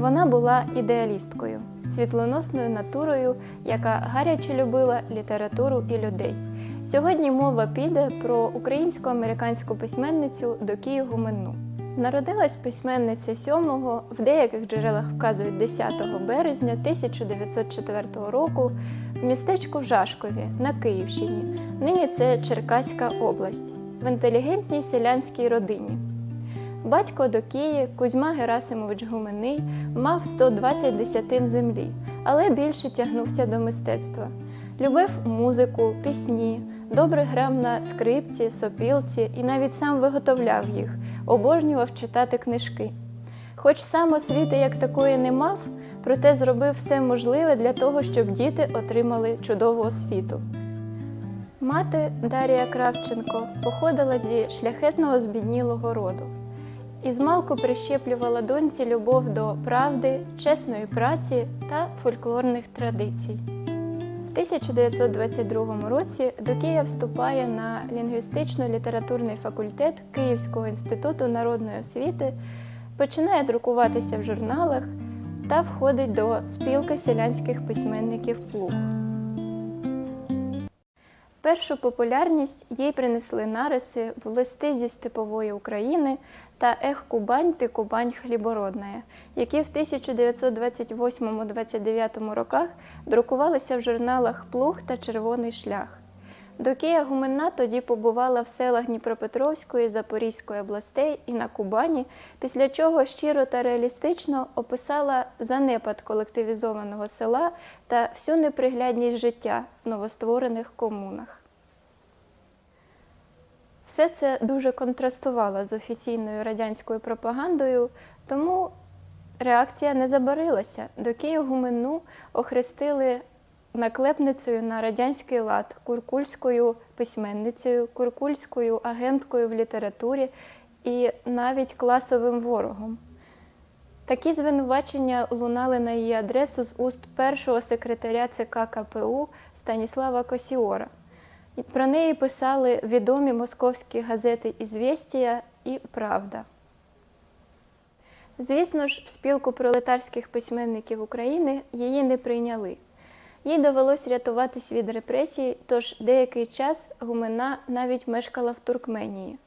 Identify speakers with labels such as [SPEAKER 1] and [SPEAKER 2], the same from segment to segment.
[SPEAKER 1] Вона була ідеалісткою, світлоносною натурою, яка гаряче любила літературу і людей. Сьогодні мова піде про українсько-американську письменницю Докію Гуменну. Народилась письменниця 7-го, в деяких джерелах вказують 10 березня 1904 року в містечку Жашкові на Київщині. Нині це Черкаська область, в інтелігентній селянській родині. Батько Докії Кузьма Герасимович Гуменний мав 120 десятин землі, але більше тягнувся до мистецтва. Любив музику, пісні, добре грав на скрипці, сопілці і навіть сам виготовляв їх, обожнював читати книжки. Хоч сам освіти як такої не мав, проте зробив все можливе для того, щоб діти отримали чудову освіту. Мати Дарія Кравченко походила зі шляхетного збіднілого роду і змалку прищеплювала доньці любов до правди, чесної праці та фольклорних традицій. В 1922 році Докія вступає на лінгвістично-літературний факультет Київського інституту народної освіти, починає друкуватися в журналах та входить до спілки селянських письменників Плуг. Першу популярність їй принесли нариси в листи зі степової України та Ех Кубань ти Кубань хлібородная, які в 1928-29 роках друкувалися в журналах Плуг та Червоний шлях. Докія Гуменна тоді побувала в селах Дніпропетровської, Запорізької областей і на Кубані, після чого щиро та реалістично описала занепад колективізованого села та всю неприглядність життя в новостворених комунах. Все це дуже контрастувало з офіційною радянською пропагандою, тому реакція не забарилася. До Гуменну охрестили наклепницею на радянський лад, куркульською письменницею, куркульською агенткою в літературі і навіть класовим ворогом. Такі звинувачення лунали на її адресу з уст першого секретаря ЦК КПУ Станіслава Косіора. Про неї писали відомі московські газети «Ізвєстія» і Правда. Звісно ж, в спілку пролетарських письменників України її не прийняли. Їй довелось рятуватись від репресій, тож деякий час Гумена навіть мешкала в Туркменії.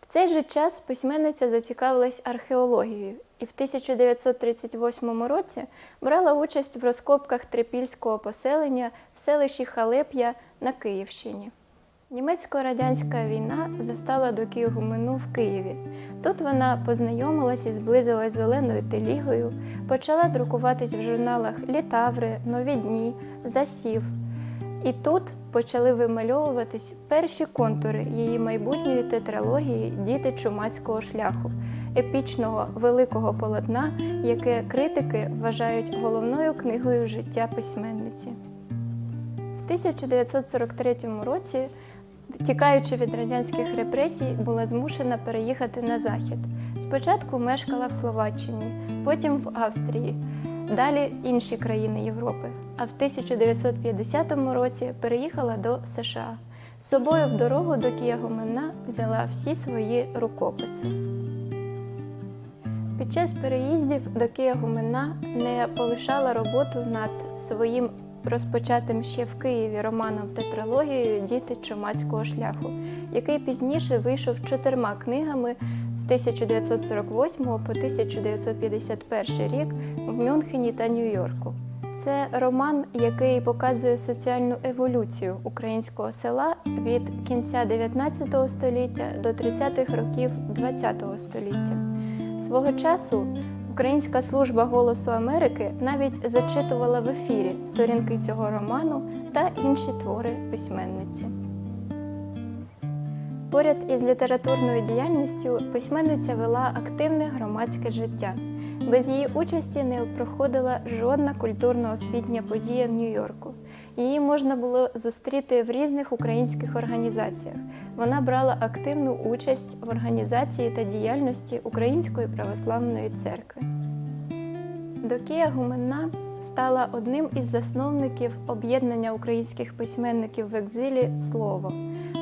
[SPEAKER 1] В цей же час письменниця зацікавилась археологією і в 1938 році брала участь в розкопках трипільського поселення в селищі Халеп'я на Київщині. Німецько-радянська війна застала до Київгумену в Києві. Тут вона познайомилась і зблизилась з Оленою Телігою, почала друкуватись в журналах Літаври, Нові дні, Засів. І тут почали вимальовуватись перші контури її майбутньої тетралогії Діти чумацького шляху, епічного великого полотна, яке критики вважають головною книгою життя письменниці. В 1943 році, тікаючи від радянських репресій, була змушена переїхати на захід. Спочатку мешкала в Словаччині, потім в Австрії, далі інші країни Європи. А в 1950 році переїхала до США. З собою в дорогу до Києва-Гомена взяла всі свої рукописи. Під час переїздів до Києва-Гумена не полишала роботу над своїм розпочатим ще в Києві романом тетралогією Діти чумацького шляху, який пізніше вийшов чотирма книгами з 1948 по 1951 рік в Мюнхені та Нью-Йорку. Це роман, який показує соціальну еволюцію українського села від кінця 19 століття до 30-х років 20 століття. Свого часу Українська служба Голосу Америки навіть зачитувала в ефірі сторінки цього роману та інші твори письменниці. Поряд із літературною діяльністю письменниця вела активне громадське життя. Без її участі не проходила жодна культурно-освітня подія в Нью-Йорку. Її можна було зустріти в різних українських організаціях. Вона брала активну участь в організації та діяльності Української православної церкви. Докія Гуменна стала одним із засновників об'єднання українських письменників в екзилі Слово.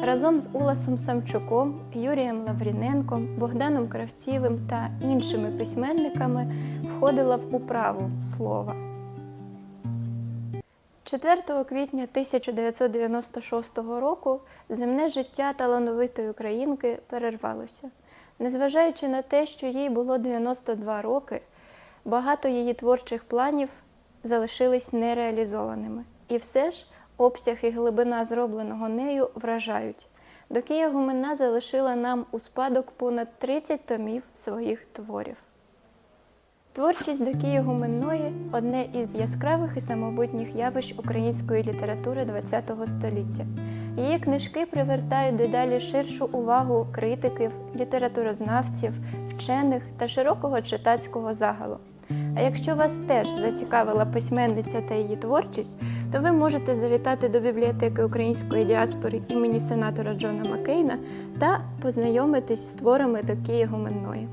[SPEAKER 1] Разом з Уласом Самчуком, Юрієм Лавріненком, Богданом Кравцівим та іншими письменниками входила в управу слова. 4 квітня 1996 року земне життя талановитої українки перервалося. Незважаючи на те, що їй було 92 роки, багато її творчих планів залишились нереалізованими. І все ж обсяг і глибина зробленого нею вражають. Докія Гуменна залишила нам у спадок понад 30 томів своїх творів. Творчість до Докії Гуменної одне із яскравих і самобутніх явищ української літератури ХХ століття. Її книжки привертають дедалі ширшу увагу критиків, літературознавців, вчених та широкого читацького загалу. А якщо вас теж зацікавила письменниця та її творчість, то ви можете завітати до бібліотеки української діаспори імені сенатора Джона Маккейна та познайомитись з творами до Докії Гуменної.